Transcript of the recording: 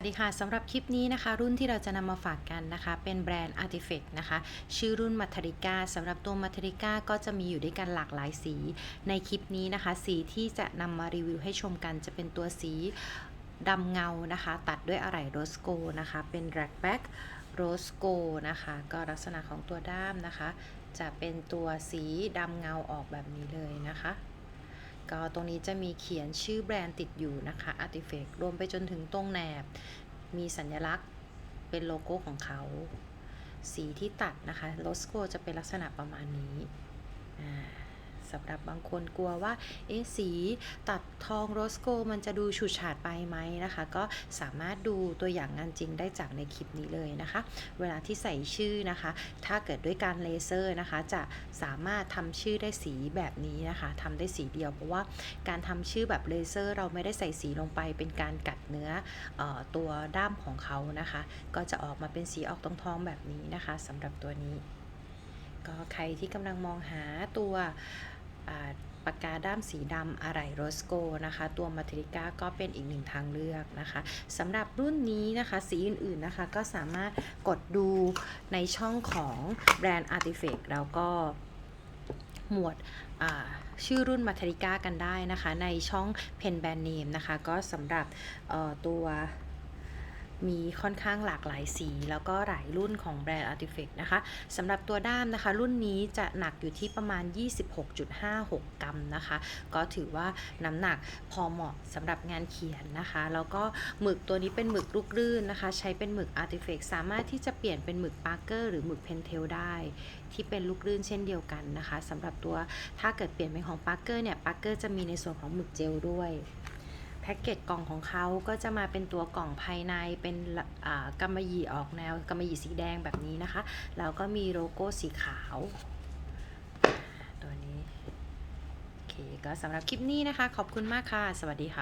สวัสดีค่ะสำหรับคลิปนี้นะคะ รุ่นที่เราจะนำมาฝากกันนะคะ เป็นแบรนด์ Artifact นะคะ ชื่อรุ่น m a t e r i c a สำหรับตัว m a t e r i c a ก็จะมีอยู่ด้วยกันหลากหลายสี ในคลิปนี้นะคะ สีที่จะนำมารีวิวให้ชมกันจะเป็นตัวสีดำเงานะคะ ตัดด้วยอะไหล่โรสโกนะคะ เป็น r a c k back โรสโกนะคะ ก็ลักษณะของตัวด้ามนะคะ จะเป็นตัวสีดำเงาออกแบบนี้เลยนะคะ ก็ตรงนี้จะมีเขียนชื่อแบรนด์ติดอยู่นะคะ Artifact รวมไปจนถึงตรงแหนบ มีสัญลักษณ์เป็นโลโก้ของเขา สีที่ตัดนะคะ โลโก้จะเป็นลักษณะประมาณนี้ สำหรับบางคนกลัวว่าเอ๊สีตัดทองโรสโกมันจะดูฉูดฉาดไปไหมนะคะ ก็สามารถดูตัวอย่างงานจริงได้จากในคลิปนี้เลยนะคะ เวลาที่ใส่ชื่อนะคะ ถ้าเกิดด้วยการเลเซอร์นะคะ จะสามารถทำชื่อได้สีแบบนี้นะคะทำได้สีเดียว เพราะว่าการทำชื่อแบบเลเซอร์ เราไม่ได้ใส่สีลงไปเป็นการกัดเนื้อออตัวด้ามของเขานะคะ ก็จะออกมาเป็นสีออกทองๆแบบนี้นะคะสำหรับตัวนี้ก็ใครที่กำลังมองหาตัว ปากกาด้ามสีดำอะไหล่โรสโกนะคะ ตัวมาทริก้าก็เป็นอีกหนึ่งทางเลือกนะคะสำหรับรุ่นนี้นะคะ สีอื่นๆนะคะ ก็สามารถกดดูในช่องของแบรนด์ Artifact แล้วก็หมวดชื่อรุ่นมาทริก้ากันได้นะคะ ในช่อง Pen Brand Name นะคะ ก็สำหรับตัว มีค่อนข้างหลากหลายสี แล้วก็หลายรุ่นของแบรนด์ Artifact นะคะสำหรับตัวด้ามนะคะ รุ่นนี้จะหนักอยู่ที่ประมาณ 26.56 กรัมนะคะ ก็ถือว่าน้ำหนักพอเหมาะสำหรับงานเขียนนะคะ แล้วก็หมึกตัวนี้เป็นหมึกลูกลื่นนะคะ ใช้เป็นหมึก Artifact สามารถที่จะเปลี่ยนเป็นหมึก Parker หรือหมึก Pentel ได้ที่เป็นลูกลื่นเช่นเดียวกันนะคะสำหรับตัวถ้าเกิดเปลี่ยนเป็นของ Parker เนี่ย Parker จะมีในส่วนของหมึกเจลด้วย พ็กเกจกล่องของเขาก็จะมาเป็นตัวกล่องภายในเป็นละอ่ากำมะหยี่ออกแนวกำมะหยี่สีแดงแบบนี้นะคะ แล้วก็มีโลโก้สีขาว ตัวนี้ โอเค ก็สำหรับคลิปนี้นะคะ ขอบคุณมากค่ะ สวัสดีค่ะ